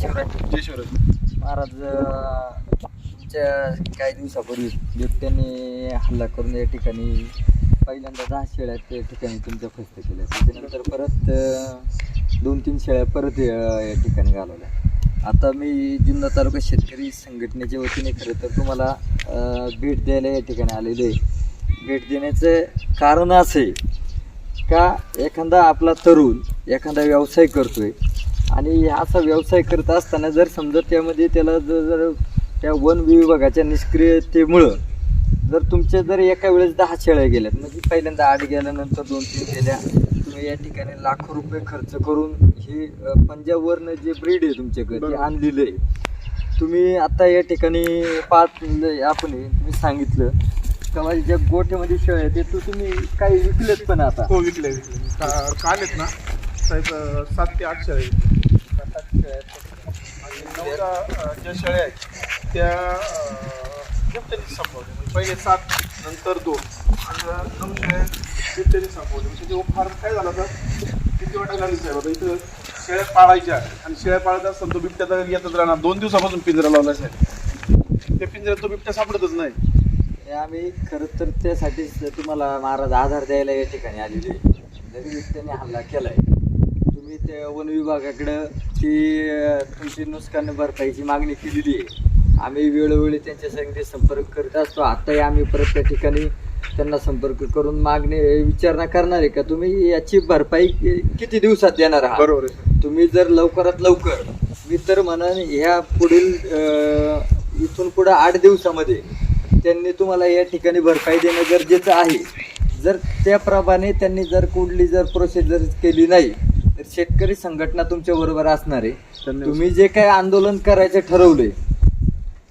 शिवराय जय शिवराज महाराज तुमच्या काही दिवसापूर्वी बिबट्याने हल्ला करून या ठिकाणी पहिल्यांदा दहा शेळ्या त्या ठिकाणी तुमच्या फस्त केल्या. त्याच्यानंतर परत अं, दोन तीन शेळ्या परत अं, या ठिकाणी घालवल्या. आता मी जुन्नर तालुका शेतकरी संघटनेच्या वतीने खरं तर तुम्हाला अं, भेट द्यायला या ठिकाणी आलेलो आहे. भेट देण्याचं कारण असं आहे का एखादा आपला तरुण एखादा व्यवसाय करतोय आणि असा व्यवसाय करत असताना जर समजा त्यामध्ये त्याला जर जर त्या वन विभागाच्या निष्क्रियतेमुळं जर तुमच्या जर एका वेळेस दहा शेळ्या गेल्यात म्हणजे पहिल्यांदा आठ गेल्यानंतर दोन तीन गेल्या तुम्ही या ठिकाणी लाखो रुपये खर्च करून ही पंजाबवरनं जे ब्रीड आहे तुमच्याकडे ते. आणलेलं आहे. तुम्ही आता या ठिकाणी पाच आपण हे तुम्ही सांगितलं का माझ्या ज्या गोठ्यामध्ये शेळ्या आहेत ते तू तुम्ही काही विकलेत पण आता? हो विकले विकले. काल आहेत ना साहेब सात ते आठ शेळ्या आहेत ज्या शेळ्या आहेत त्या अं, बिबट्याने संपवल्या म्हणजे पहिले सात नंतर दोन. आणि नऊ शेळ्या बिबट्याने संपवल्या म्हणजे तो फार काय झाला तर किती वाटायला लागली साहेब आता इथं शेळ्या पाळायच्या. आणि शेळ्या पाळत असताना तो बिबट्या तर येतच राहणार. दोन दिवसापासून पिंजरा लावला साहेब. त्या पिंजऱ्यात तो बिबट्या सापडतच नाही. हे आम्ही खरं तर त्यासाठीच तुम्हाला महाराज आधार द्यायला या ठिकाणी आलेले आहे. जरी व्यक्तीने हल्ला केला आहे तुम्ही त्या वन विभागाकडं ती अं, तुमची नुकसान भरपाईची मागणी केलेली आहे. आम्ही वेळोवेळी त्यांच्या संगती संपर्क करत असतो. आताही आम्ही परत त्या ठिकाणी त्यांना संपर्क करून मागणी विचारणा करणार आहे का? तुम्ही याची भरपाई कि- किती दिवसात देणार आहात? बरोबर आहे. तुम्ही जर लवकरात लवकर मी तर म्हणन ह्या पुढील अं, इथून पुढे आठ दिवसामध्ये त्यांनी तुम्हाला या ठिकाणी भरपाई देणं गरजेचं आहे. जर त्याप्रमाणे त्यांनी जर कुठली जर प्रोसिजर केली नाही शेतकरी संघटना तुमच्या बरोबर असणार आहे. तुम्ही जे काही आंदोलन करायचं ठरवले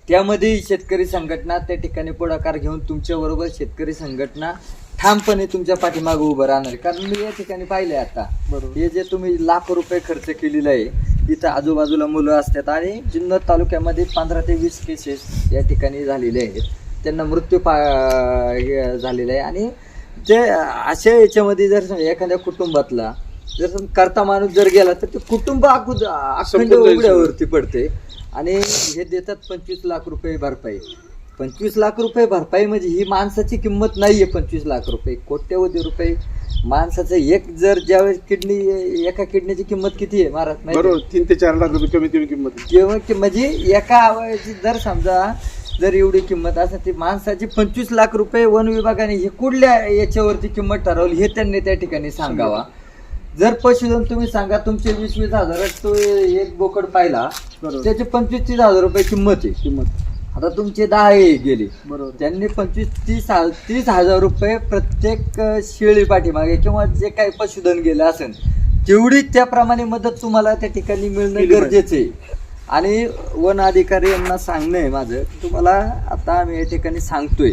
त्यामध्ये शेतकरी संघटना त्या ठिकाणी पुढाकार घेऊन तुमच्या बरोबर शेतकरी संघटना ठामपणे तुमच्या पाठीमागे उभं राहणार आहे. कारण मी या ठिकाणी पाहिले आता. बरोबर. हे जे तुम्ही लाखो रुपये खर्च केलेला आहे इथं आजूबाजूला मुलं असतात आणि जुन्नर तालुक्यामध्ये पंधरा ते वीस केसेस या ठिकाणी झालेले आहेत. त्यांना मृत्यू पा झालेला आहे. आणि जे अशा याच्यामध्ये जर एखाद्या कुटुंबातला जर करता माणूस जर गेला तर ते कुटुंब अखुद अखंड उघड्यावरती पडते. आणि हे देतात पंचवीस लाख रुपये भरपाई. पंचवीस लाख रुपये भरपाई म्हणजे ही माणसाची किंमत नाहीये पंचवीस लाख रुपये. कोट्यवधी रुपये. माणसाचं एक जर ज्यावेळेस किडनी एका किडनीची किंमत किती आहे महाराज आहे? बरोबर तीन ते चार लाख रुपये कमी कमी किंमत आहे. किंवा कि- म्हणजे एका अवयवाची जर समजा जर एवढी किंमत असेल ती माणसाची पंचवीस लाख रुपये वन विभागाने हे कुठल्या याच्यावरती किंमत ठरवली हे त्यांनी त्या ठिकाणी सांगावा. जर पशुधन तुम्ही सांगा तुमचे वीस वीस हजारात तो एक बोकड पाहिला बरोबर. त्याची पंचवीस तीस हजार रुपये किंमत आहे. किंमत. आता तुमचे दहा हे गेले. बरोबर. त्यांनी पंचवीस तीस हा- तीस हजार रुपये प्रत्येक अ, शेळी पाठीमागे किंवा जे काही पशुधन गेलं असेल तेवढी त्याप्रमाणे मदत तुम्हाला त्या ठिकाणी मिळणं केली पाहिजे. गरजेचं आहे. आणि वन अधिकारी यांना सांगणं आहे माझं की तुम्हाला आता आम्ही या ठिकाणी सांगतोय.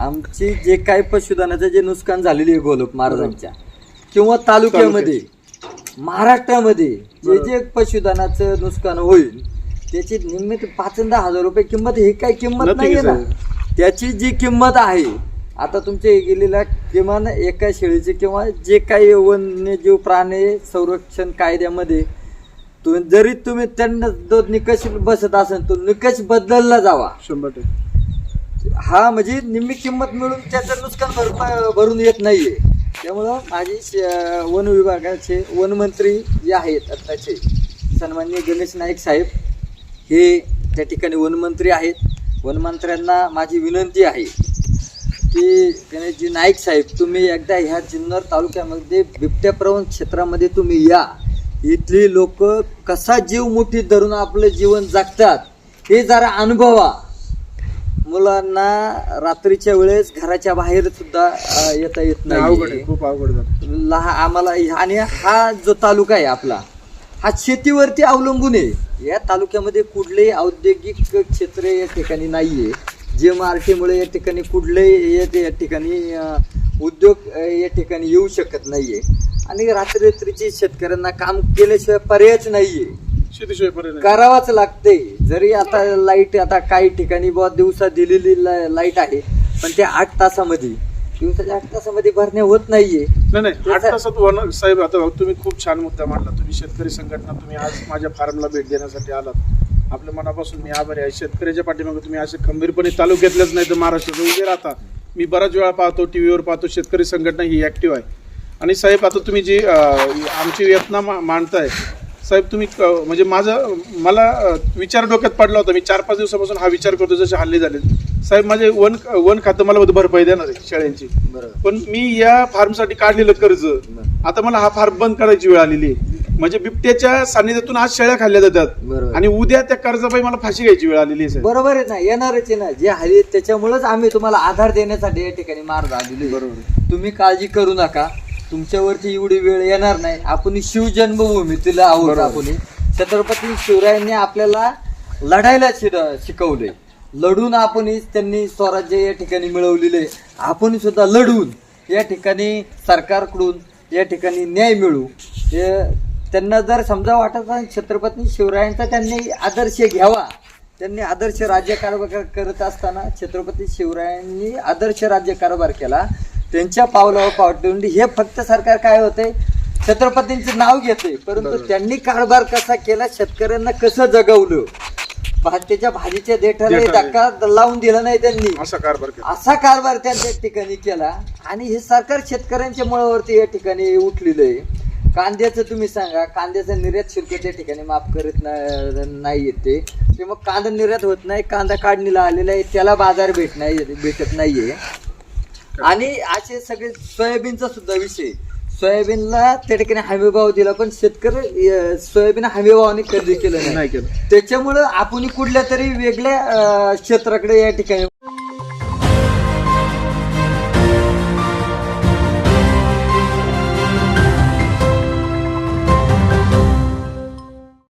आमची जे काही पशुधनाचं जे नुकसान झालेली आहे गोलप महाराजांच्या किंवा तालुक्यामध्ये महाराष्ट्रामध्ये जे. जे पशुधनाचं नुकसान होईल त्याची निम्मित पाच दहा हजार रुपये किंमत ही काही किंमत is ना. त्याची जी किंमत आहे आता तुमच्या गेलेल्या किमान एका शेळीची किंवा जे काही वन्यजीव प्राणी संरक्षण कायद्यामध्ये तुम्ही जरी तुम्ही त्यांना तो निकष बसत असेल तो निकष बदलला जावा. शंभर टक्के. हा म्हणजे निम्मी किंमत मिळून त्याचं नुकसान भरपाई भरून येत नाहीये. त्यामुळं माझी श- वन विभागाचे वनमंत्री जे आहेत आत्ताचे सन्मान्य गणेश नाईक साहेब हे त्या ठिकाणी वनमंत्री आहेत. वनमंत्र्यांना माझी विनंती आहे की गणेशजी नाईक साहेब तुम्ही एकदा ह्या जुन्नर तालुक्यामध्ये बिबट्या प्रवण क्षेत्रामध्ये तुम्ही या. इथली लोक कसा जीव मुठीत धरून आपलं जीवन जगतात हे जरा अनुभवा. मुलांना रात्रीच्या वेळेस घराच्या बाहेर सुद्धा अ, येता येत नाही, अवघड आहे नाही खूप अवघड झालं. लहा आम्हाला आणि हा जो तालुका आहे आपला हा शेतीवरती अवलंबून आहे. या तालुक्यामध्ये कुठलेही औद्योगिक क्षेत्र या ठिकाणी नाहीये. जे मुळे या ठिकाणी कुठलेही या या ठिकाणी अ, उद्योग अ, या ठिकाणी येऊ शकत नाहीये. आणि रात्रीची शेतकऱ्यांना काम केल्याशिवाय पर्यायच नाहीये. शेतीशिवाय. करावाच लागते. जरी आता लाइट आता काही ठिकाणी बुवा दिवसा दिलेली ला- लाइट आहे पण त्या आठ तासामध्ये. दिवसाच्या आठ तासामध्ये भरण्या होत नाहीये. नाही नाही आठ तासात साहेब आता तुम्ही खूप छान मुद्दा मांडला. तुम्ही शेतकरी संघटना तुम्ही आज माझ्या फार्मला भेट देण्यासाठी आलात. आपल्या मनापासून मी आभारी आहे. शेतकऱ्याच्या पाठीमागे तुम्ही असे खंबीरपणे तालुक्यातल्याच नाही तर महाराष्ट्रात उभे राहता. मी बराच वेळा पाहतो टी व्हीवर पाहतो शेतकरी संघटना ही ऍक्टिव्ह आहे. आणि साहेब आता तुम्ही जी आमची वेतना मा- मांडताय साहेब तुम्ही म्हणजे माझं मला विचार डोक्यात पडला होता. मी चार पाच दिवसापासून हा विचार करतो जसे हल्ले झाले. साहेब माझे वन वन खातं मला भरपाई देणार आहे शेळ्यांची पण मी या फार्मसाठी काढलेलं कर्ज आता मला हा फार्म बंद करायची वेळ आलेली आहे. म्हणजे बिबट्याच्या सानिध्यातून आज शेळ्या खाल्ल्या जातात. आणि उद्या त्या कर्जापायी मला फाशी घ्यायची वेळ आलेली आहे. बरोबर आहे ना येणारच आहे ना. जे हल्ली त्याच्यामुळेच आम्ही तुम्हाला आधार देण्यासाठी या ठिकाणी मार्ग आलेलो. बरोबर तुम्ही काळजी करू नका. तुमच्यावरती एवढी वेळ येणार नाही. आपण शिवजन्मभूमी तिला आहोत. आपण छत्रपती शिवरायांनी आपल्याला लढायला शिड- शिकवले. लढून आपण त्यांनी स्वराज्य या ठिकाणी मिळवलेले. आपण सुद्धा लढून या ठिकाणी सरकारकडून या ठिकाणी न्याय मिळू. हे त्यांना जर समजा वाटत असेल छत्रपती शिवरायांचा त्यांनी आदर्श घ्यावा. त्यांनी आदर्श राज्यकारभार करत असताना छत्रपती शिवरायांनी आदर्श राज्यकारभार केला. त्यांच्या पावलावर पाव ठेवून हे फक्त सरकार काय होते छत्रपतींचं नाव घेते परंतु. त्यांनी कारभार कसा केला? शेतकऱ्यांना कसं जगवलं? भाजच्या भाजीच्या देठाला. धक्का लावून दिला नाही त्यांनी. असा कारभार असा कारभार त्यांच्या ठिकाणी केला. आणि हे सरकार शेतकऱ्यांच्या मुळावरती या ठिकाणी उठलेलं आहे. कांद्याचं तुम्ही सांगा. कांद्याचं निर्यात शुल्क त्या ठिकाणी माफ करत नाही येत. ते ते मग कांदा निर्यात होत नाही. कांदा काढणीला आलेला आहे. त्याला बाजार भेट नाही भेटत नाहीये. आणि असे सगळे सोयाबीनचा सुद्धा विषय. सोयाबीनला त्या ठिकाणी हमी भाव दिला पण शेतकरी अं, सोयाबीन हमी भावाने खरेदी केलं नाही. नाही केलं. त्याच्यामुळं आपण कुठल्या तरी वेगळ्या अं, क्षेत्राकडे या ठिकाणी